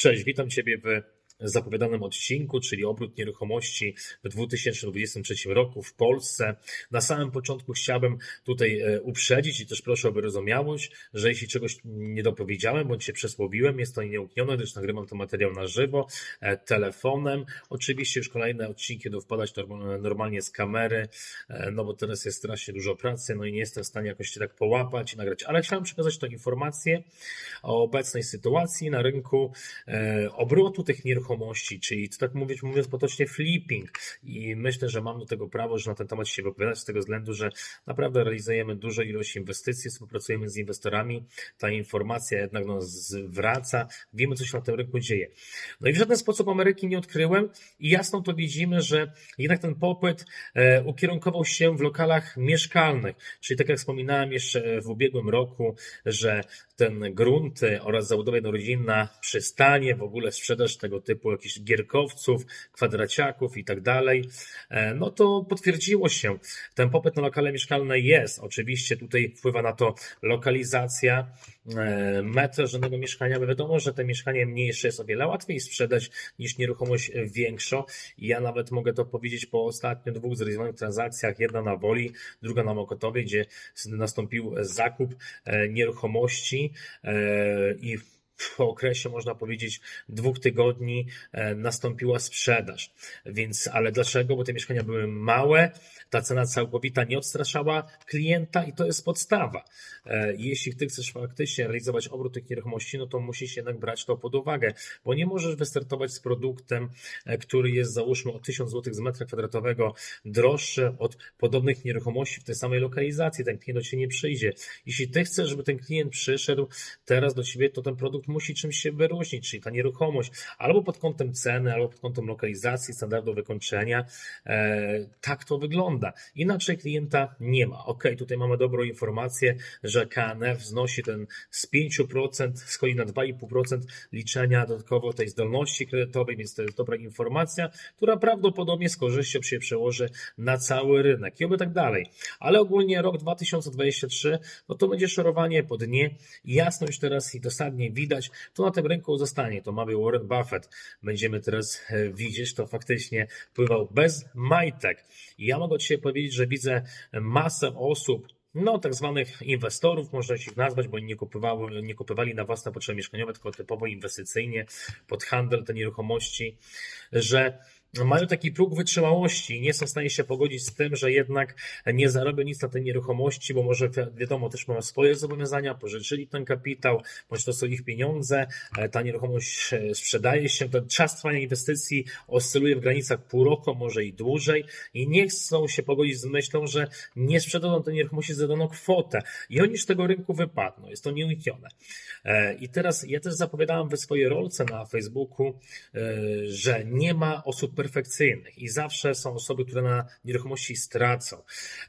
Cześć, witam Ciebie w zapowiadanym odcinku, czyli obrót nieruchomości w 2023 roku w Polsce. Na samym początku chciałbym tutaj e, uprzedzić i też proszę o wyrozumiałość, że jeśli czegoś nie dopowiedziałem bądź się przesłowiłem, jest to nieuniknione, gdyż nagrywam ten materiał na żywo, e, telefonem. Oczywiście już kolejne odcinki będą wpadać norm- normalnie z kamery, e, no bo teraz jest strasznie dużo pracy, no i nie jestem w stanie jakoś się tak połapać i nagrać, ale chciałem przekazać tą informację o obecnej sytuacji na rynku obrotu tych nieruchomości, czyli to tak mówić, mówiąc potocznie flipping. I myślę, że mam do tego prawo, że na ten temat się wypowiadać z tego względu, że naprawdę realizujemy dużą ilość inwestycji, współpracujemy z inwestorami, ta informacja jednak nas wiemy co się na tym rynku dzieje. No i w żaden sposób Ameryki nie odkryłem i jasno to widzimy, że jednak ten popyt e, ukierunkował się w lokalach mieszkalnych, czyli tak jak wspominałem jeszcze w ubiegłym roku, że ten grunty oraz zabudowa jednorodzinna, przystanie, w ogóle sprzedaż tego typu jakichś gierkowców, kwadraciaków i tak dalej, e, no to potwierdziło się. Ten popyt na lokale mieszkalne jest. Oczywiście tutaj wpływa na to lokalizacja, e, metr żadnego mieszkania, bo wiadomo, że te mieszkanie mniejsze jest o wiele łatwiej sprzedać niż nieruchomość większą. I ja nawet mogę to powiedzieć po ostatnio dwóch zrealizowanych transakcjach, jedna na Woli, druga na Mokotowie, gdzie nastąpił zakup e, nieruchomości i w okresie, można powiedzieć, dwóch tygodni e, nastąpiła sprzedaż. Więc, ale dlaczego? Bo te mieszkania były małe, ta cena całkowita nie odstraszała klienta i to jest podstawa. E, Jeśli ty chcesz faktycznie realizować obrót tych nieruchomości, no to musisz jednak brać to pod uwagę, bo nie możesz wystartować z produktem, e, który jest załóżmy o 1000 zł z metra kwadratowego droższy od podobnych nieruchomości w tej samej lokalizacji. Ten klient do ciebie nie przyjdzie. Jeśli ty chcesz, żeby ten klient przyszedł teraz do ciebie, to ten produkt musi czymś się wyróżnić, czyli ta nieruchomość albo pod kątem ceny, albo pod kątem lokalizacji, standardu wykończenia. E, tak to wygląda. Inaczej klienta nie ma. Ok, tutaj mamy dobrą informację, że KNF znosi ten z 5%, schodzi na 2,5% liczenia dodatkowo tej zdolności kredytowej, więc to jest dobra informacja, która prawdopodobnie z korzyścią się przełoży na cały rynek i oby tak dalej. Ale ogólnie rok 2023, no to będzie szorowanie po dnie. Jasno już teraz i dosadnie widać, to na tym rynku zostanie. To mawiał Warren Buffett. Będziemy teraz e, widzieć, to faktycznie pływał bez majtek. Ja mogę dzisiaj powiedzieć, że widzę masę osób, no, tak zwanych inwestorów, można ich nazwać, bo oni nie, kupowały, nie kupowali na własne potrzeby mieszkaniowe, tylko typowo inwestycyjnie pod handel te nieruchomości, że mają taki próg wytrzymałości. Nie są w stanie się pogodzić z tym, że jednak nie zarobią nic na tej nieruchomości, bo może wi- wiadomo, też mają swoje zobowiązania, pożyczyli ten kapitał, bądź to są ich pieniądze, ta nieruchomość e, sprzedaje się, ten czas trwania inwestycji oscyluje w granicach pół roku, może i dłużej. I nie chcą się pogodzić z myślą, że nie sprzedadzą tej nieruchomości za daną kwotę. I oni z tego rynku wypadną, jest to nieuniknione. E, I teraz ja też zapowiadałem we swojej rolce na Facebooku, e, że nie ma osób perfekcyjnych i zawsze są osoby, które na nieruchomości stracą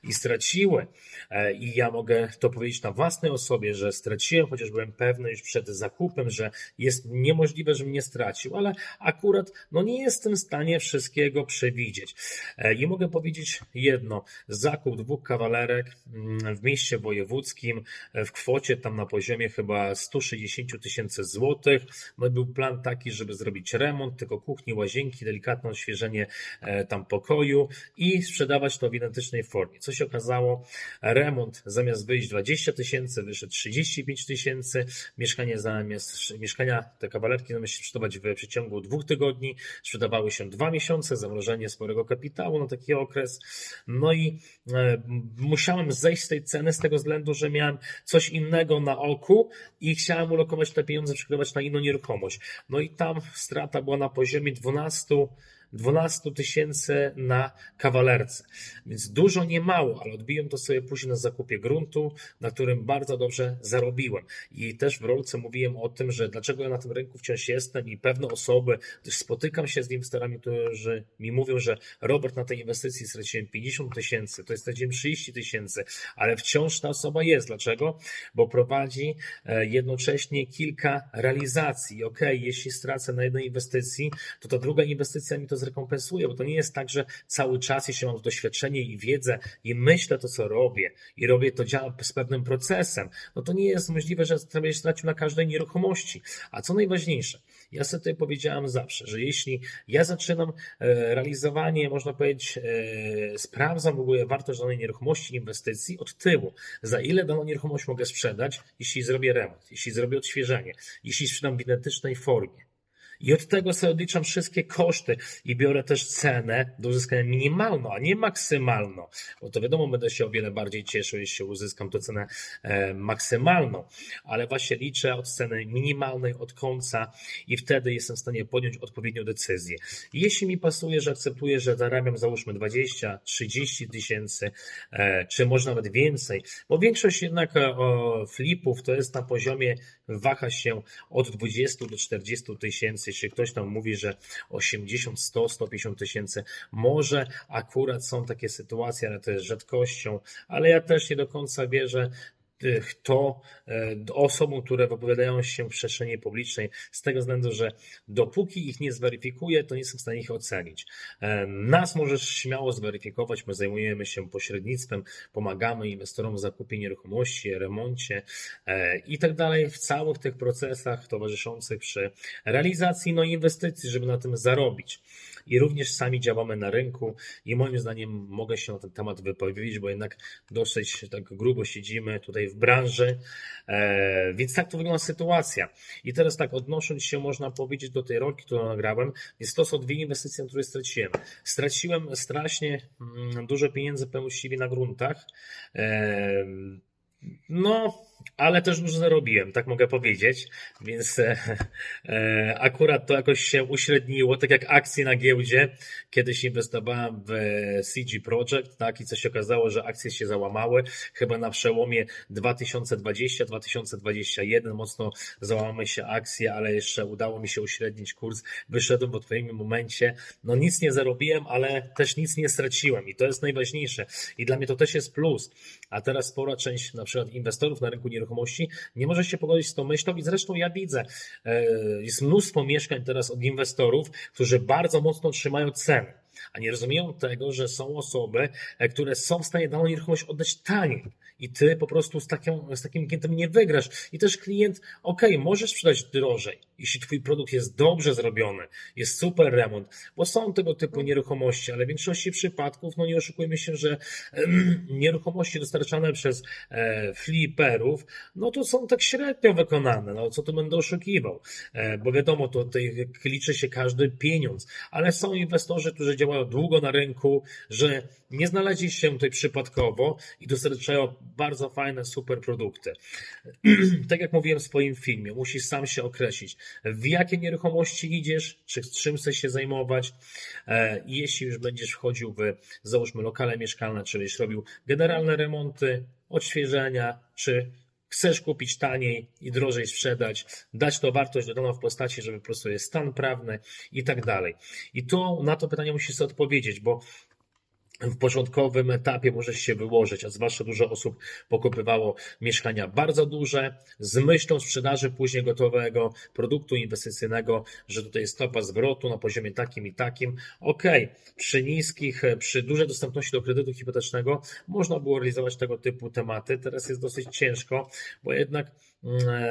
i straciły. E, I ja mogę to powiedzieć na własnej osobie, że straciłem, chociaż byłem pewny już przed zakupem, że jest niemożliwe, żebym nie stracił, ale akurat no nie jestem w stanie wszystkiego przewidzieć. E, I mogę powiedzieć jedno: zakup dwóch kawalerek mm, w mieście wojewódzkim e, w kwocie tam na poziomie chyba 160 tysięcy złotych. No był plan taki, żeby zrobić remont, tylko kuchni, łazienki, delikatne odświeżenie e, tam pokoju i sprzedawać to w identycznej formie. Co się okazało? Remont zamiast wyjść 20 tysięcy, wyszedł 35 tysięcy. Mieszkanie zamiast mieszkania, te kawalerki zamiast się sprzedawać w przeciągu dwóch tygodni, sprzedawały się dwa miesiące, zamrożenie sporego kapitału na taki okres. No i e, musiałem zejść z tej ceny z tego względu, że miałem coś innego na oku i chciałem ulokować te pieniądze, przekrywać na inną nieruchomość. No i tam strata była na poziomie 12 12 tysięcy na kawalerce. Więc dużo, nie mało, ale odbiłem to sobie później na zakupie gruntu, na którym bardzo dobrze zarobiłem. I też w rolce mówiłem o tym, że dlaczego ja na tym rynku wciąż jestem i pewne osoby, gdyż spotykam się z inwestorami, którzy mi mówią, że Robert, na tej inwestycji straciłem 50 tysięcy, to jest straciłem 30 tysięcy, ale wciąż ta osoba jest. Dlaczego? Bo prowadzi e, jednocześnie kilka realizacji. Ok, jeśli stracę na jednej inwestycji, to ta druga inwestycja mi to zrekompensuje, bo to nie jest tak, że cały czas, jeśli mam doświadczenie i wiedzę i myślę to, co robię i robię to, działa z pewnym procesem, no to nie jest możliwe, że będziesz stracił na każdej nieruchomości. A co najważniejsze, ja sobie tutaj powiedziałem zawsze, że jeśli ja zaczynam e, realizowanie, można powiedzieć, e, sprawdzam w ogóle wartość danej nieruchomości, inwestycji od tyłu, za ile daną nieruchomość mogę sprzedać, jeśli zrobię remont, jeśli zrobię odświeżenie, jeśli sprzedam w identycznej formie. I od tego sobie odliczam wszystkie koszty i biorę też cenę do uzyskania minimalną, a nie maksymalną. Bo to wiadomo, będę się o wiele bardziej cieszył, jeśli uzyskam tę cenę e, maksymalną, ale właśnie liczę od ceny minimalnej, od końca i wtedy jestem w stanie podjąć odpowiednią decyzję. Jeśli mi pasuje, że akceptuję, że zarabiam załóżmy 20, 30 tysięcy, e, czy może nawet więcej, bo większość jednak e, flipów to jest na poziomie, waha się od 20 do 40 tysięcy, jeśli ktoś tam mówi, że 80, 100, 150 tysięcy, może akurat są takie sytuacje, ale to jest rzadkością, ale ja też nie do końca wierzę, to e, osobom, które wypowiadają się w przestrzeni publicznej, z tego względu, że dopóki ich nie zweryfikuję, to nie jestem w stanie ich ocenić. E, Nas możesz śmiało zweryfikować, my zajmujemy się pośrednictwem, pomagamy inwestorom w zakupie nieruchomości, remoncie e, i tak dalej, w całych tych procesach towarzyszących przy realizacji no, inwestycji, żeby na tym zarobić i również sami działamy na rynku i moim zdaniem mogę się na ten temat wypowiedzieć, bo jednak dosyć tak grubo siedzimy tutaj w branży, e, więc tak to wygląda sytuacja. I teraz tak, odnosząc się można powiedzieć do tej rolki, którą nagrałem, jest to są dwie inwestycje, które straciłem. Straciłem strasznie mm, dużo pieniędzy pełściwie na gruntach, e, no, ale też dużo zarobiłem, tak mogę powiedzieć, więc e, e, akurat to jakoś się uśredniło, tak jak akcje na giełdzie. Kiedyś inwestowałem w CG Project, tak, i co się okazało, że akcje się załamały, chyba na przełomie 2020-2021 mocno załamały się akcje, ale jeszcze udało mi się uśrednić kurs, wyszedłem w odpowiednim momencie, no nic nie zarobiłem, ale też nic nie straciłem. I to jest najważniejsze. I dla mnie to też jest plus, a teraz spora część na przykład inwestorów na rynku nieruchomości nie może się pogodzić z tą myślą i zresztą ja widzę, e, jest mnóstwo mieszkań teraz od inwestorów, którzy bardzo mocno trzymają ceny, a nie rozumieją tego, że są osoby, e, które są w stanie daną nieruchomość oddać taniej. I ty po prostu z, taką, z takim klientem nie wygrasz. I też klient, ok, możesz sprzedać drożej, jeśli twój produkt jest dobrze zrobiony, jest super remont, bo są tego typu nieruchomości, ale w większości przypadków, no nie oszukujmy się, że nieruchomości dostarczane przez e, fliperów, no to są tak średnio wykonane. No co tu będę oszukiwał? E, bo wiadomo, to tutaj liczy się każdy pieniądz, ale są inwestorzy, którzy działają długo na rynku, że nie znaleźli się tutaj przypadkowo i dostarczają bardzo fajne, super produkty. tak jak mówiłem w swoim filmie, musisz sam się określić, w jakie nieruchomości idziesz, czy czym chcesz się zajmować. E, Jeśli już będziesz wchodził w, załóżmy, lokale mieszkalne, czy będziesz robił generalne remonty, odświeżenia, czy chcesz kupić taniej i drożej sprzedać, dać to wartość dodaną w postaci, żeby po prostu jest stan prawny i tak dalej. I to na to pytanie musisz sobie odpowiedzieć, bo w początkowym etapie możesz się wyłożyć, a zwłaszcza dużo osób pokupywało mieszkania bardzo duże z myślą sprzedaży później gotowego produktu inwestycyjnego, że tutaj jest stopa zwrotu na poziomie takim i takim. Ok, przy niskich, przy dużej dostępności do kredytu hipotecznego można było realizować tego typu tematy. Teraz jest dosyć ciężko, bo jednak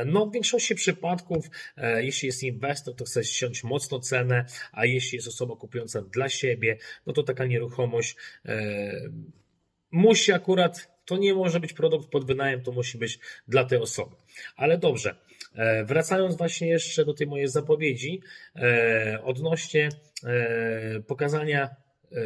no, w większości przypadków, e, jeśli jest inwestor, to chce ściąć mocno cenę, a jeśli jest osoba kupująca dla siebie, no to taka nieruchomość E, musi akurat, to nie może być produkt pod wynajem, to musi być dla tej osoby. Ale dobrze, e, wracając właśnie jeszcze do tej mojej zapowiedzi odnośnie pokazania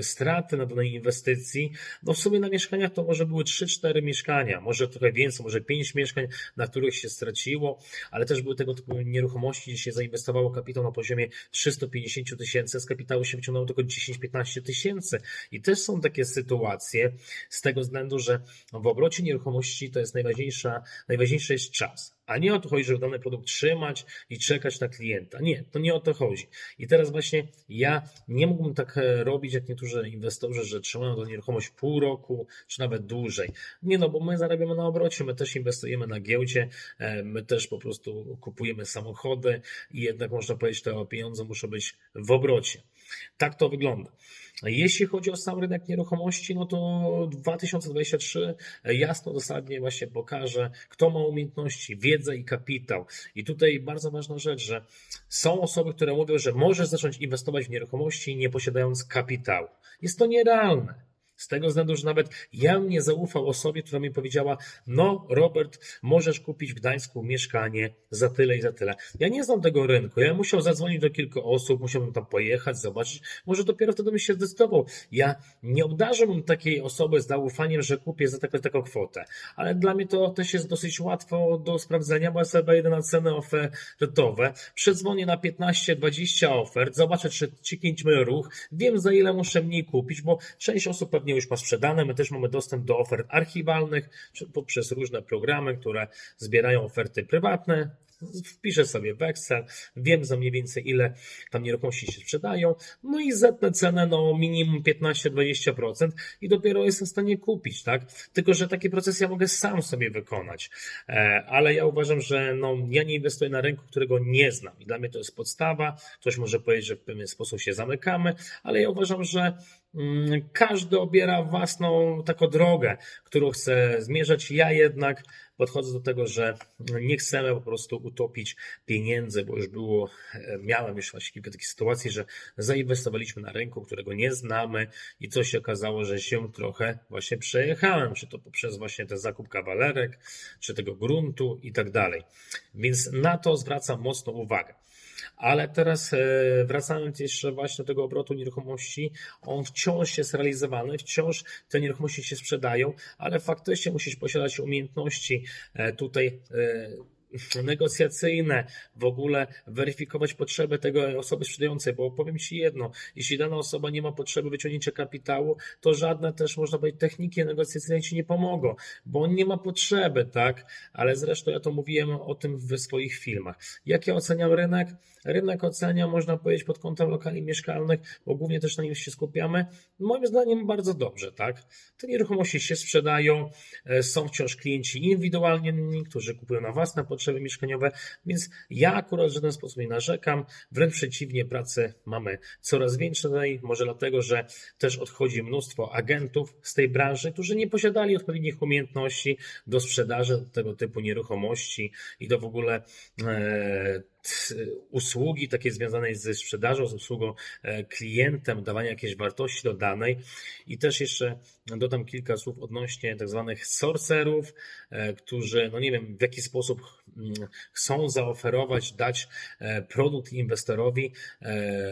straty na danej inwestycji, no w sumie na mieszkaniach to może były 3-4 mieszkania, może trochę więcej, może 5 mieszkań, na których się straciło, ale też były tego typu nieruchomości, gdzie się zainwestowało kapitał na poziomie 350 tysięcy, z kapitału się wyciągnęło tylko 10-15 tysięcy. I też są takie sytuacje z tego względu, że w obrocie nieruchomości to jest najważniejsza, najważniejszy jest czas. A nie o to chodzi, żeby dany produkt trzymać i czekać na klienta. Nie, to nie o to chodzi. I teraz właśnie ja nie mógłbym tak e, robić, jak niektórzy inwestorzy, że trzymają tą nieruchomość pół roku, czy nawet dłużej. Nie no, bo my zarabiamy na obrocie, my też inwestujemy na giełdzie, e, my też po prostu kupujemy samochody i jednak można powiedzieć, że te pieniądze muszą być w obrocie. Tak to wygląda. Jeśli chodzi o sam rynek nieruchomości, no to 2023 jasno, dosadnie właśnie pokaże, kto ma umiejętności, wiedzę i kapitał. I tutaj bardzo ważna rzecz, że są osoby, które mówią, że możesz zacząć inwestować w nieruchomości nie posiadając kapitału. Jest to nierealne. Z tego względu, że nawet ja nie zaufał osobie, która mi powiedziała: No, Robert, możesz kupić w Gdańsku mieszkanie za tyle i za tyle. Ja nie znam tego rynku. Ja musiał zadzwonić do kilku osób, musiałbym tam pojechać, zobaczyć. Może dopiero wtedy bym się zdecydował. Ja nie obdarzyłbym takiej osoby z zaufaniem, że kupię za taką, taką kwotę. Ale dla mnie to też jest dosyć łatwo do sprawdzenia, bo ja sobie wejdę na ceny ofertowe, przedzwonię na 15-20 ofert, zobaczę, czy ciknięćmy ruch, wiem za ile muszę mniej kupić, bo część osób pewnie już ma sprzedane. My też mamy dostęp do ofert archiwalnych poprzez różne programy, które zbierają oferty prywatne. Wpiszę sobie w Excel, wiem za mniej więcej ile tam nieruchomości się sprzedają, no i zetnę cenę no minimum 15-20% i dopiero jestem w stanie kupić, tak? Tylko, że taki proces ja mogę sam sobie wykonać, E, ale ja uważam, że no, ja nie inwestuję na rynku, którego nie znam i dla mnie to jest podstawa. Ktoś może powiedzieć, że w pewien sposób się zamykamy, ale ja uważam, że każdy obiera własną taką drogę, którą chce zmierzać. Ja jednak podchodzę do tego, że nie chcemy po prostu utopić pieniędzy, bo już było, e, miałem już właśnie kilka takich sytuacji, że zainwestowaliśmy na rynku, którego nie znamy i co się okazało, że się trochę właśnie przejechałem, czy to poprzez właśnie ten zakup kawalerek, czy tego gruntu i tak dalej. Więc na to zwracam mocną uwagę. Ale teraz e, wracając jeszcze właśnie do tego obrotu nieruchomości, on wciąż jest realizowany, wciąż te nieruchomości się sprzedają, ale faktycznie musisz posiadać umiejętności e, tutaj e, negocjacyjne, w ogóle weryfikować potrzeby tego osoby sprzedającej, bo powiem Ci jedno, jeśli dana osoba nie ma potrzeby wyciągnięcia kapitału, to żadne też można powiedzieć techniki negocjacyjne Ci nie pomogą, bo on nie ma potrzeby, tak? Ale zresztą ja to mówiłem o tym w swoich filmach. Jak ja oceniam rynek? Rynek ocenia, można powiedzieć, pod kątem lokali mieszkalnych, bo głównie też na nim się skupiamy. Moim zdaniem bardzo dobrze, tak? Te nieruchomości się sprzedają, e, są wciąż klienci indywidualni, którzy kupują na własne potrzeby mieszkaniowe, więc ja akurat w żaden sposób nie narzekam, wręcz przeciwnie, pracy mamy coraz więcej, może dlatego, że też odchodzi mnóstwo agentów z tej branży, którzy nie posiadali odpowiednich umiejętności do sprzedaży tego typu nieruchomości i do w ogóle e, usługi takiej związanej ze sprzedażą, z usługą e, klientem, dawania jakiejś wartości dodanej. I też jeszcze dodam kilka słów odnośnie tak zwanych sorcerów, e, którzy, no nie wiem, w jaki sposób mm, chcą zaoferować, dać e, produkt inwestorowi.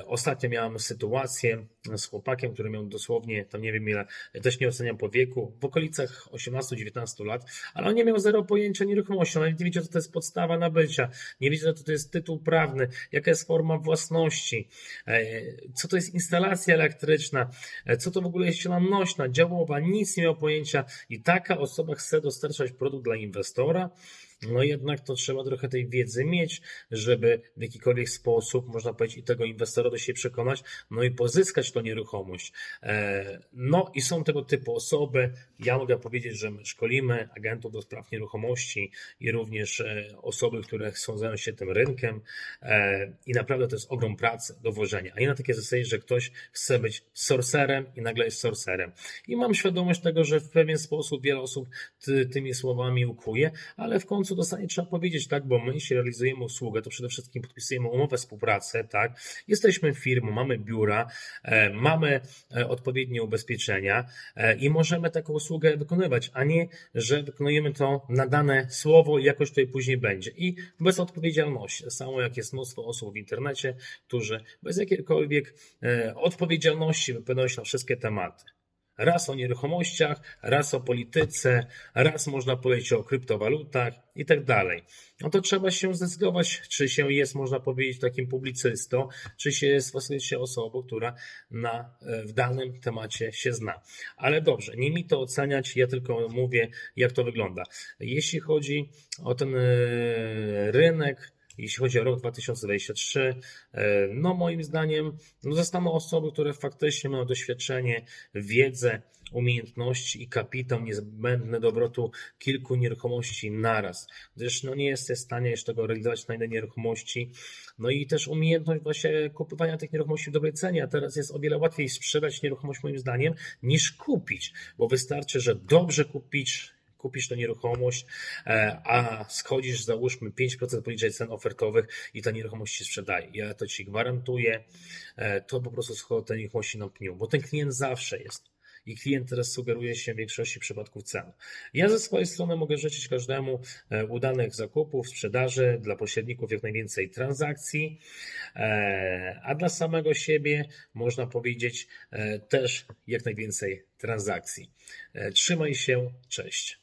Ostatnio miałem sytuację z chłopakiem, który miał dosłownie, tam nie wiem ile, też nie oceniam po wieku, w okolicach 18-19 lat, ale on nie miał zero pojęcia nieruchomości, on nie wiedział, co to jest podstawa nabycia, nie wiedział, co to jest tytuł prawny, jaka jest forma własności, e, co to jest instalacja elektryczna, e, co to w ogóle jest siła nośna, działowa, nic nie miał pojęcia i taka osoba chce dostarczać produkt dla inwestora, no jednak to trzeba trochę tej wiedzy mieć, żeby w jakikolwiek sposób, można powiedzieć, i tego inwestora do siebie przekonać, no i pozyskać tą nieruchomość. E, No i są tego typu osoby. Ja mogę powiedzieć, że my szkolimy agentów do spraw nieruchomości i również e, osoby, które chcą zająć się tym rynkiem E, i naprawdę to jest ogrom pracy do włożenia. A nie na takie zasadzie, że ktoś chce być sorcerem i nagle jest sorcerem. I mam świadomość tego, że w pewien sposób wiele osób ty, tymi słowami ukuje, ale w końcu dostanie trzeba powiedzieć, tak, bo my jeśli realizujemy usługę, to przede wszystkim podpisujemy umowę współpracy, tak, jesteśmy firmą, mamy biura, e, mamy e, odpowiednie ubezpieczenia e, i możemy taką usługę wykonywać, a nie, że wykonujemy to na dane słowo i jakoś tutaj później będzie. I bez odpowiedzialności. Samo jak jest mnóstwo osób w internecie, którzy bez jakiejkolwiek odpowiedzialności wypowiadają się na wszystkie tematy. Raz o nieruchomościach, raz o polityce, raz można powiedzieć o kryptowalutach i tak dalej. No to trzeba się zdecydować, czy się jest, można powiedzieć, takim publicystą, czy się jest faktycznie osobą, która na, e, w danym temacie się zna. Ale dobrze, nie mi to oceniać, ja tylko mówię, jak to wygląda. Jeśli chodzi o ten e, rynek, jeśli chodzi o rok 2023, e, no moim zdaniem no zostaną osoby, które faktycznie mają doświadczenie, wiedzę, umiejętności i kapitał niezbędny do obrotu kilku nieruchomości naraz, gdyż no nie jesteś w stanie jeszcze tego realizować na jednej nieruchomości. No i też umiejętność właśnie kupowania tych nieruchomości w dobrej cenie, a teraz jest o wiele łatwiej sprzedać nieruchomość moim zdaniem niż kupić, bo wystarczy, że dobrze kupić, kupisz tę nieruchomość, e, a schodzisz załóżmy 5% poniżej cen ofertowych i ta nieruchomość się sprzedaje. Ja to Ci gwarantuję, e, to po prostu schodzą te nieruchomości na pniu, bo ten klient zawsze jest. I klient teraz sugeruje się w większości przypadków cen. Ja ze swojej strony mogę życzyć każdemu e, udanych zakupów, sprzedaży, dla pośredników jak najwięcej transakcji, a dla samego siebie można powiedzieć też jak najwięcej transakcji. Trzymaj się, cześć.